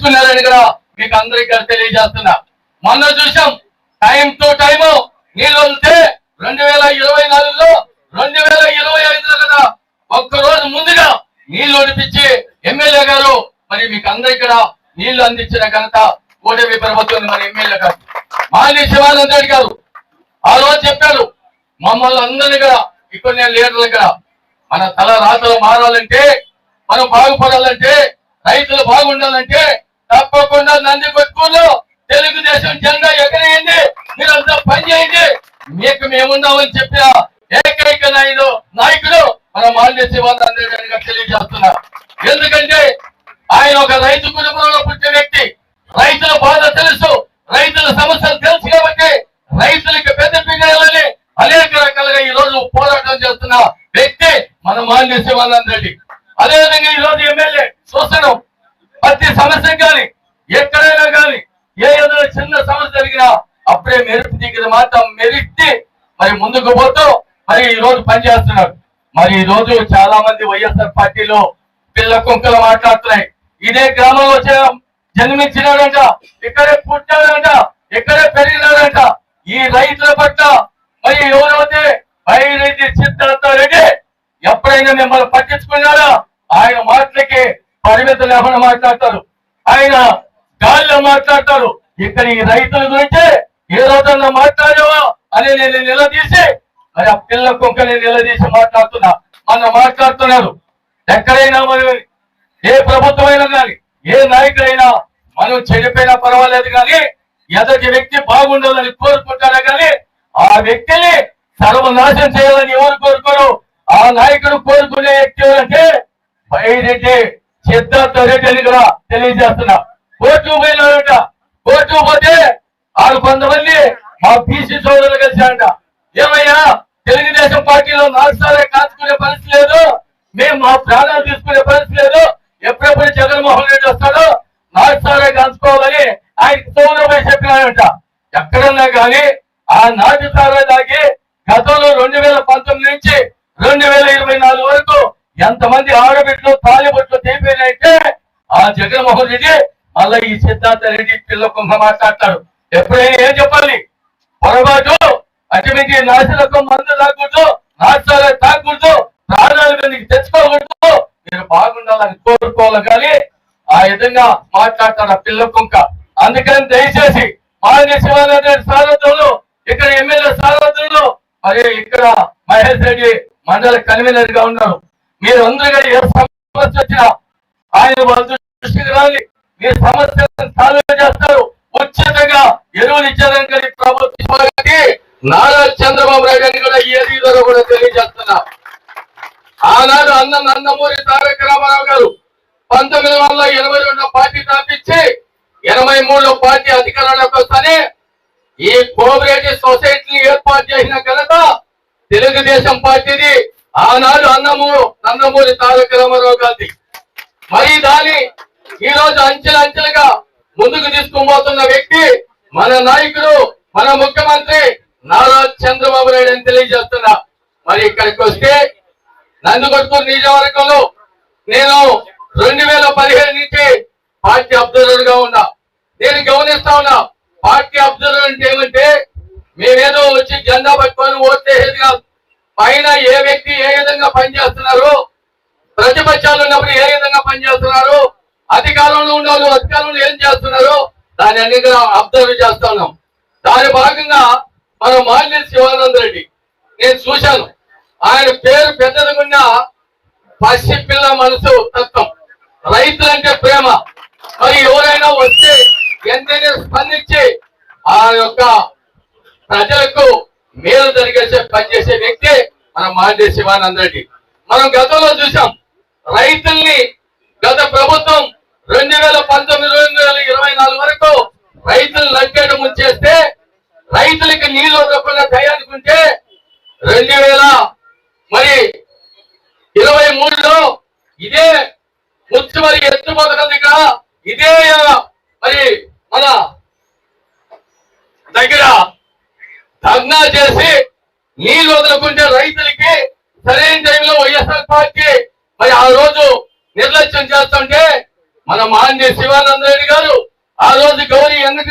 చేసుకున్నారని కూడా మీకు అందరికీ తెలియజేస్తున్నా. మొన్న చూసాం టైం టు టైం నీళ్ళు వదిలితే రెండు వేల ఇరవై నాలుగులో రెండు వేల ఇరవై ఐదులో కదా ఒక్క రోజు ముందుగా నీళ్ళు ఒడిపించి ఎమ్మెల్యే గారు మరి మీకు అందరికీ కూడా నీళ్ళు అందించిన ఘనత కూటమి ప్రభుత్వం మరి ఎమ్మెల్యే గారు. మాలి శివానంద రెడ్డి గారు ఆ రోజు చెప్పారు మమ్మల్ని అందరినీ కూడా ఇక్కడ నేను లీడర్లు కూడా మన తల రాతలు మారాలంటే మనం బాగుపడాలంటే రైతులు బాగుండాలంటే తప్పకుండా నంది కొట్టుకులో తెలుగుదేశం జెండా ఎగరేయండి మీరంతా పని చేయండి. మీకు మేమున్నామని చెప్పిన ఏకైక నాయుడు నాయకుడు మన మాల్య శివానంద రెడ్డి గారు తెలియజేస్తున్నారు ఎందుకంటే ఆయన ఒక రైతు కుటుంబంలో పుట్టిన వ్యక్తి. రైతుల బాధ తెలుసు రైతుల సమస్యలు తెలుసు కాబట్టి రైతులకు పెద్ద పిల్లలని అనేక రకాలుగా ఈ రోజు పోరాటం చేస్తున్న వ్యక్తి మన మాన్య శివానంద రెడ్డి. అదేవిధంగా ఈ రోజు ఎమ్మెల్యే చూస్తున్నాం ప్రతి సమస్య కానీ ఎక్కడైనా కానీ ఏ ఏదైనా చిన్న సమస్య జరిగినా అప్పుడే మెరుపు దిగిన మాత్రం మెరిట్టి మరి ముందుకు పోతూ మరి ఈ రోజు పనిచేస్తున్నారు. మరి ఈ రోజు చాలా మంది వైఎస్ఆర్ పార్టీలో పిల్ల కుంకలు మాట్లాడుతున్నాయి. ఇదే గ్రామంలో చే- జన్మించినాడంట ఇక్కడే పుట్టాడంట ఇక్కడే పెరిగినాడంట ఈ రైతుల పట్ల మరి ఎవరైతే బైరెడ్డి సిద్ధార్థ రెడ్డి ఎప్పుడైనా మిమ్మల్ని పట్టించుకున్నారా? ఆయన మాటలకి పరిమితం లేకుండా మాట్లాడతారు. ఆయన గాలిలో మాట్లాడతారు. ఇక్కడ ఈ రైతుల గురించి ఏ రోజన్నా మాట్లాడేవా అని నేను నిలదీసి మరి ఆ పిల్ల కుక్కని నిలదీసి మాట్లాడుతున్నా. మన మాట్లాడుతున్నారు. ఎక్కడైనా మరి ఏ ప్రభుత్వమైనా కానీ ఏ నాయకుడైనా మనం చెడిపోయినా పర్వాలేదు కానీ ఎదటి వ్యక్తి బాగుండాలని కోరుకుంటారా కానీ ఆ వ్యక్తిని సర్వనాశనం చేయాలని ఎవరు కోరుకోరు? ఆ నాయకుడు కోరుకునే వ్యక్తి ఎవరంటే బైరెడ్డి. సిద్ధార్థ రెడ్డి అని కూడా తెలియజేస్తున్నా కోర్టు పోయినారంట కోర్టు పోతే ఆరు కొంతమంది మా బీసీ సోదరులు కలిశారంట. ఏమయ్యా తెలుగుదేశం పార్టీలో నాలుగుసార్లు కాచుకునే పరిస్థితి లేదు. మేము మా ప్రాణాలు తీసుకునే పరిస్థితి లేదు. ఎప్పుడెప్పుడు జగన్మోహన్ రెడ్డి వస్తాడో నాలుగుసార్లు కాల్చుకోవాలని ఆయన సోదరుపై చెప్పినారంట. ఎక్కడన్నా కానీ ఆ నాటి సారా దాగి గతంలో రెండు వేల పంతొమ్మిది నుంచి రెండు వేల ఇరవై నాలుగు వరకు ఎంతమంది ఆడబిడ్డలు తాలిబొట్లు తెగిపోయినాయంటే ఆ జగన్మోహన్ రెడ్డి మళ్ళీ ఈ సిద్ధార్థ రెడ్డి పిల్ల కుంభ మాట్లాడతాడు. ఎప్పుడైనా ఏం చెప్పాలి? పొరపాటు అటుమించి నాశనకు మందు తాగకూడదు నాశాలు తాగకూడదు ప్రాణాలు మీదకి తెచ్చుకోకూడదు. మీరు బాగుండాలని కోరుకోవాలి కానీ ఆ విధంగా మాట్లాడతాడు ఆ పిల్ల కుంక అందుకని దయచేసి మాజీ శివానంద రెడ్డి సారథ్యంలో ఇక్కడ ఎమ్మెల్యే సారథ్యంలో మరి ఇక్కడ మహేష్ రెడ్డి మండల కన్వీనర్గా ఉన్నారు. మీరు అందరూ ఏ సమస్య వచ్చినా ఆయన వాళ్ళ దృష్టికి రాలి. మీ సమస్యలను సాల్వ్ చేస్తారు. ఉచితంగా ఎరువులు ఇచ్చారని కానీ ప్రభుత్వానికి నారా చంద్రబాబు నాయుడు అని కూడా ఏది కూడా తెలియజేస్తున్నా. ఆనాడు అన్న నందమూరి తారక రామారావు గారు పంతొమ్మిది వందల ఎనభై రెండు పార్టీ స్థాపించి ఎనభై మూడులో పార్టీ అధికారంలోకి వస్తానే ఈ కోఆపరేటివ్ సొసైటీని ఏర్పాటు చేసిన ఘనత తెలుగుదేశం పార్టీది. ఆనాడు అన్నము నందమూరి తారక రామారావు గాంధీ మరి దాని ఈ రోజు అంచెలు అంచెలుగా ముందుకు తీసుకుపోతున్న వ్యక్తి మన నాయకుడు మన ముఖ్యమంత్రి నారా చంద్రబాబు నాయుడు అని తెలియజేస్తున్నా. మరి ఇక్కడికి వస్తే నందుకొట్కూరు నియోజకవర్గంలో నేను రెండు వేల పదిహేను నుంచి పార్టీ అబ్జర్వర్గా ఉన్నా. నేను గమనిస్తా ఉన్నా పార్టీ అబ్జర్వర్ అంటే ఏమంటే మేమేదో వచ్చి జెండా పట్టుకొని ఓట్లేసేది కాదు. పైన ఏ వ్యక్తి ఏ విధంగా పనిచేస్తున్నారు? ప్రతిపక్షాలు ఉన్నప్పుడు ఏ విధంగా పనిచేస్తున్నారు? అధికారంలో ఉన్న వాళ్ళు అధికారంలో ఏం చేస్తున్నారు? దాని అన్ని అబ్జర్వ్ చేస్తా ఉన్నాం. దాని భాగంగా మన మాల్య శివానంద రెడ్డి నేను చూశాను. ఆయన పేరు పెద్దదిగున్న పసి పిల్ల మనసు తత్వం. రైతులంటే ప్రేమ. మరి ఎవరైనా వస్తే ఎంతైనా స్పందించి ఆ యొక్క ప్రజలకు మేలు జరిగేసే పనిచేసే వ్యక్తి మన మాల్య శివానంద మనం గతంలో చూసాం రైతుల్ని గత ప్రభుత్వం రెండు వేల పంతొమ్మిది రెండు వేల ఇరవై నాలుగు వరకు రైతులు నట్టేట ముంచేస్తే రైతులకి నీళ్ళు వదలకుండా దయానుకుంటే రెండు వేల మరి ఇరవై మూడులో ఇదే ముచ్చు మరి ఎత్తు పథకం దగ్గర ఇదే మరి మన దగ్గర ధర్నా చేసి నీళ్ళు వదులుకుంటే రైతులకి సరైన టైంలో వైఎస్ఆర్ పార్టీ మరి ఆ రోజు నిర్లక్ష్యం చేస్తుంటే మన మాన్య శివానంద రెడ్డి గారు ఆ రోజు గౌరీ ఎందుకు